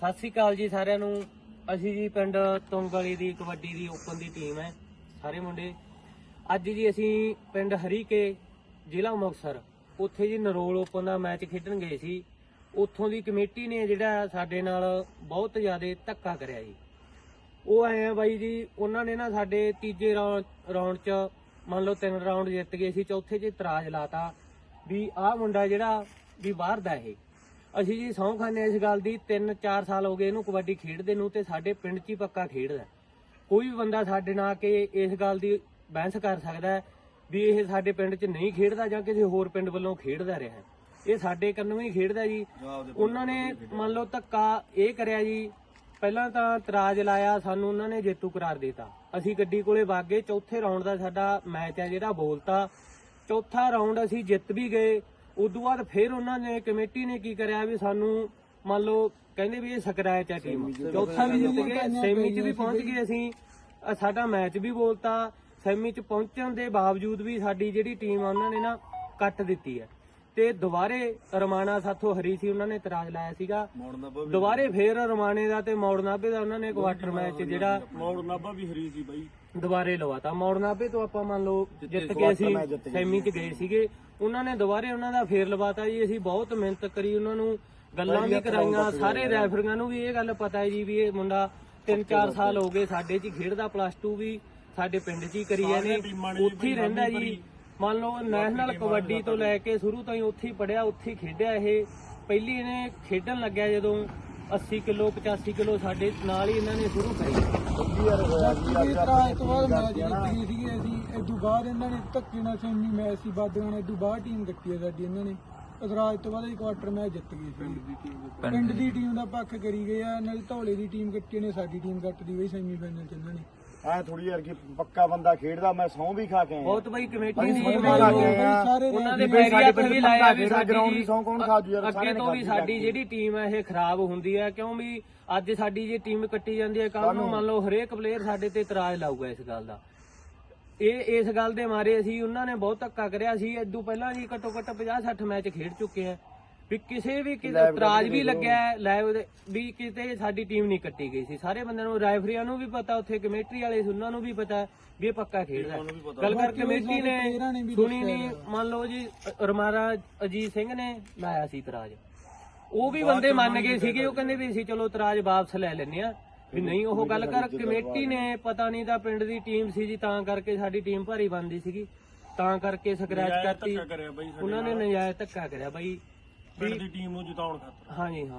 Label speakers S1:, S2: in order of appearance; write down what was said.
S1: ਸਤਿ ਸ੍ਰੀ ਅਕਾਲ ਜੀ ਸਾਰਿਆਂ ਨੂੰ। ਅਸੀਂ ਜੀ ਪਿੰਡ ਤੁੰਗਲੀ ਦੀ ਕਬੱਡੀ ਦੀ ਓਪਨ ਦੀ ਟੀਮ ਹੈ, ਸਾਰੇ ਮੁੰਡੇ। ਅੱਜ ਜੀ ਅਸੀਂ ਪਿੰਡ ਹਰੀਕੇ, ਜ਼ਿਲ੍ਹਾ ਮੁਕਤਸਰ, ਉੱਥੇ ਜੀ ਨਰੋਲ ਓਪਨ ਦਾ ਮੈਚ ਖੇਡਣ ਗਏ ਸੀ। ਉੱਥੋਂ ਦੀ ਕਮੇਟੀ ਨੇ ਜਿਹੜਾ ਸਾਡੇ ਨਾਲ ਬਹੁਤ ਜ਼ਿਆਦਾ ਧੱਕਾ ਕਰਿਆ ਜੀ। ਉਹ ਆਏ ਆ ਬਾਈ ਜੀ, ਉਹਨਾਂ ਨੇ ਨਾ ਸਾਡੇ ਤੀਜੇ ਰਾਉਂਡ 'ਚ ਮੰਨ ਲਓ ਤਿੰਨ ਰਾਉਂਡ ਜਿੱਤ ਗਏ ਸੀ, ਚੌਥੇ 'ਚ ਇਤਰਾਜ਼ ਲਾਤਾ ਵੀ ਆਹ ਮੁੰਡਾ ਜਿਹੜਾ ਵੀ ਬਾਹਰ ਦਾ ਇਹ। ਅਸੀਂ ਜੀ ਸਹੁੰ ਖਾਨੇ ਇਸ ਗੱਲ ਦੀ 3-4 ਸਾਲ ਹੋ ਗਏ ਇਹਨੂੰ ਕਬੱਡੀ ਖੇਡਦੇ ਨੂੰ ਤੇ ਸਾਡੇ ਪਿੰਡ 'ਚ ਹੀ ਪੱਕਾ ਖੇਡਦਾ ਕੋਈ ਵੀ ਬੰਦਾ ਸਾਡੇ ਨਾਲ ਕੇ ਇਸ ਗੱਲ ਦੀ ਬਹਿਸ ਕਰ ਸਕਦਾ ਵੀ ਇਹ ਸਾਡੇ ਪਿੰਡ 'ਚ ਨਹੀਂ ਖੇਡਦਾ ਜਾਂ ਕਿਸੇ ਹੋਰ ਪਿੰਡ ਵੱਲੋਂ ਖੇਡਦਾ ਰਿਹਾ। ਇਹ ਸਾਡੇ ਕੰਨੋਂ ਹੀ ਖੇਡਦਾ ਜੀ। ਉਹਨਾਂ ਨੇ ਮੰਨ ਲਓ ਧੱਕਾ ਇਹ ਕਰਿਆ ਜੀ ਪਹਿਲਾਂ ਤਾਂ ਤਰਾਜ ਲਾਇਆ ਸਾਨੂੰ ਉਹਨਾਂ ਨੇ ਜੇਤੂ ਕਰਾਰ ਦਿੱਤਾ। ਅਸੀਂ ਗੱਡੀ ਕੋਲੇ ਵਗ ਚੌਥੇ ਰਾਉਂਡ ਦਾ ਸਾਡਾ ਮੈਚ ਹੈ ਜਿਹੜਾ ਬੋਲਤਾ। ਚੌਥਾ ਰਾਉਂਡ ਅਸੀਂ ਜਿੱਤ ਵੀ ਗਏ। ਉਦੋਂ ਬਾਅਦ ਫਿਰ ਉਹਨਾਂ ਨੇ ਕਮੇਟੀ ਨੇ ਕੀ ਕਰਿਆ ਵੀ ਸਾਨੂੰ ਮੰਨ ਲਓ ਕਹਿੰਦੇ ਵੀ ਇਹ ਸਕਰਾਇਚ ਹੈ ਟੀਮ। ਚੌਥਾ ਵੀ ਜਿੱਤ ਗਏ ਸੈਮੀ 'ਚ ਵੀ ਪਹੁੰਚ ਗਏ ਅਸੀਂ। ਅ, ਸਾਡਾ ਮੈਚ ਵੀ ਬੋਲਤਾ ਸੈਮੀ 'ਚ ਪਹੁੰਚਣ ਦੇ ਬਾਵਜੂਦ ਵੀ ਸਾਡੀ ਜਿਹੜੀ ਟੀਮ ਆ ਉਹਨਾਂ ਨੇ ਨਾ ਕੱਟ ਦਿੱਤੀ ਹੈ। ਤੇ ਦੁਬਾਰੇ ਰਮਾਣਾ ਸਾਥੋਂ ਹਰੀ ਸੀ ਉਹਨਾਂ ਨੇ ਇਤਰਾਜ਼ ਲਾਇਆ ਸੀਗਾ। ਦੁਬਾਰੇ ਫੇਰ ਰਮਾਣੇ ਦਾ ਤੇ ਮੌੜ ਨਾਭੇ ਦਾ ਉਹਨਾਂ ਨੇ ਕੁਆਟਰ ਮੈਚ ਜਿਹੜਾ
S2: ਮੌੜ ਨਾਭਾ ਵੀ ਹਰੀ ਸੀ ਬਾਈ।
S1: ਦੁਬਾਰੇ ਲਵਾਤਾ। ਮੌੜ ਨਾਭੇ ਤੋਂ ਆਪਾਂ ਮੰਨ ਲਓ ਜਿੱਤ ਗਏ ਸੀ ਸੈਮੀ 'ਚ ਗਏ ਸੀਗੇ। ਉਹਨਾਂ ਨੇ ਦੁਬਾਰੇ ਉਹਨਾਂ ਦਾ ਫੇਰ ਲਵਾਤਾ ਜੀ। ਅਸੀਂ ਬਹੁਤ ਮਿਹਨਤ ਕਰੀ ਉਹਨਾਂ ਨੂੰ। ਗੱਲਾਂ ਵੀ ਕਰਾਈਆਂ। ਸਾਰੇ ਰੈਫਰੀਆਂ ਨੂੰ ਵੀ ਇਹ ਗੱਲ ਪਤਾ ਹੈ ਜੀ ਵੀ ਇਹ ਮੁੰਡਾ 3-4 ਸਾਲ ਹੋ ਗਏ ਸਾਡੇ 'ਚ ਹੀ ਖੇਡਦਾ ਪਲੱਸ 2 ਵੀ ਸਾਡੇ ਪਿੰਡ 'ਚ ਹੀ ਕਰੀ ਜਾਂਦੇ ਉੱਥੇ ਹੀ ਰਹਿੰਦਾ ਜੀ। ਮੰਨ ਲਓ ਨੈਸ਼ਨਲ ਕਬੱਡੀ ਤੋਂ ਲੈ ਕੇ ਸ਼ੁਰੂ ਤੋਂ ਹੀ ਉੱਥੇ ਹੀ ਪੜਿਆ ਉੱਥੇ ਹੀ ਖੇਡਿਆ ਇਹ। ਪਹਿਲੀ ਇਹਨੇ ਖੇਡਣ ਲੱਗਿਆ ਜਦੋਂ 80 ਕਿਲੋ 85 ਕਿਲੋ ਸਾਡੇ ਨਾਲ ਹੀ ਇਹਨਾਂ ਨੇ ਸ਼ੁਰੂ ਕਰੀ।
S3: ਤੋਂ ਬਾਅਦ ਮੈਚ ਜਿੱਤ ਗਏ ਸੀਗੇ ਅਸੀਂ ਇਦੋਂ ਬਾਅਦ ਇਹਨਾਂ ਨੇ ਧੱਕੇ ਨਾਲ ਸੈਮੀ ਮੈਚ ਸੀ ਬਾਦਲਾਂ ਨੇ ਇਦੋਂ ਬਾਅਦ ਟੀਮ ਕੱਟੀ ਹੈ ਸਾਡੀ ਇਹਨਾਂ ਨੇ। ਇਤਰਾਜ ਤੋਂ ਬਾਅਦ ਕੁਆਟਰ ਮੈਚ ਜਿੱਤ ਗਏ ਸੀ। ਪਿੰਡ ਦੀ ਟੀਮ ਦਾ ਪੱਖ ਕਰੀ ਗਏ ਆ ਨਾਲ ਧੌਲੇ ਦੀ ਟੀਮ ਕੱਟੀ ਨੇ ਸਾਡੀ ਟੀਮ ਕੱਟਦੀ ਬਈ ਸੈਮੀ ਫਾਈਨਲ ਚ ਇਹਨਾਂ ਨੇ।
S2: ਐ ਥੋੜੀ ਯਾਰ ਕਿ ਪੱਕਾ ਬੰਦਾ ਖੇਡਦਾ ਮੈਂ ਸੌਂ ਵੀ ਖਾ ਕੇ ਆਇਆ।
S1: ਬਹੁਤ ਬਈ ਕਮੇਟੀ ਨੇ
S2: ਸੌਂ ਖਾ
S1: ਉਹਨਾਂ ਦੇ ਪੈਰੀਆਂ
S2: ਪਿੰਡ
S1: ਵੀ ਲਾਇਆ ਵੀ
S2: ground ਦੀ ਸਹੁੰ ਕੌਣ ਖਾਜੂ ਯਾਰ,
S1: ਅੱਗੇ ਤੋਂ ਵੀ ਸਾਡੀ
S2: ਜਾ।
S1: ਜਿਹੜੀ ਟੀਮ ਹੈ ਇਹ ਖਰਾਬ ਹੁੰਦੀ ਹੈ ਕਿਉਂ ਵੀ ਅੱਜ ਸਾਡੀ ਜੇ ਟੀਮ ਕੱਟੀ ਜਾਂਦੀ ਹੈ ਕੱਲ ਨੂੰ ਮੰਨ ਲਓ ਹਰੇਕ ਪਲੇਅਰ ਸਾਡੇ ਤੇ ਇਤਰਾਜ਼ ਲਾਊਗਾ ਇਸ ਗੱਲ ਦਾ। ਇਹ ਇਸ ਗੱਲ ਦੇ ਮਾਰੇ ਅਸੀਂ ਉਹਨਾਂ ਨੇ ਬਹੁਤ ਧੱਕਾ ਕਰਿਆ ਸੀ ਇਦੋਂ ਪਹਿਲਾਂ ਜੀ ਘੱਟੋ ਘੱਟ 50 60 ਮੈਚ ਖੇਡ ਚੁੱਕੇ ਆ। ਵੀ ਕਿਸੇ ਵੀ ਕਿਸੇ ਇਤਰਾਜ਼ ਵੀ ਲੱਗਿਆ ਲਾਈਵ ਵੀ ਕਿਤੇ ਸਾਡੀ ਟੀਮ ਨਹੀਂ ਕੱਟੀ ਗਈ ਸੀ। ਸਾਰੇ ਬੰਦਿਆਂ ਨੂੰ ਰੈਫਰੀਆਂ ਨੂੰ ਵੀ ਪਤਾ ਉੱਥੇ ਕਮੇਟਰੀ ਵਾਲੇ ਸੀ ਉਹਨਾਂ ਨੂੰ ਵੀ ਪਤਾ ਵੀ ਇਹ ਪੱਕਾ ਖੇਡਦਾ। ਗੱਲ ਕਰ ਕਮੇਟੀ
S3: ਨੇ
S1: ਸੁਣੀ ਨਹੀਂ। ਮੰਨ ਲਓ ਜੀ ਰਮਾਰਾ ਅਜੀਤ ਸਿੰਘ ਨੇ ਲਾਇਆ ਸੀ ਇਤਰਾਜ਼। ਉਹ ਵੀ ਬੰਦੇ ਮੰਨ ਗਏ ਸੀਗੇ ਉਹ ਕਹਿੰਦੇ ਵੀ ਅਸੀਂ ਚਲੋ ਇਤਰਾਜ਼ ਵਾਪਸ ਲੈ ਲੈਨੇ ਆ ਵੀ ਨਹੀਂ ਉਹ ਗੱਲ ਕਰ ਕਮੇਟੀ ਨੇ ਪਤਾ ਨਹੀਂ ਤਾਂ ਪਿੰਡ ਦੀ ਟੀਮ ਸੀ ਜੀ ਤਾਂ ਕਰਕੇ ਸਾਡੀ ਟੀਮ ਭਾਰੀ ਬਣਦੀ ਸੀਗੀ। ਤਾਂ ਕਰਕੇ ਸਕ੍ਰੈਚ ਕਰਤੀ। ਉਹਨਾਂ ਨੇ ਨਜਾਇਜ਼ ਧੱਕਾ ਕਰਿਆ ਬਾਈ।
S2: ਪਿੰਡ ਦੀ ਟੀਮ ਨੂੰ ਜਿਤਾਉਣ ਖਾਤਰ।
S1: ਹਾਂਜੀ ਹਾਂ।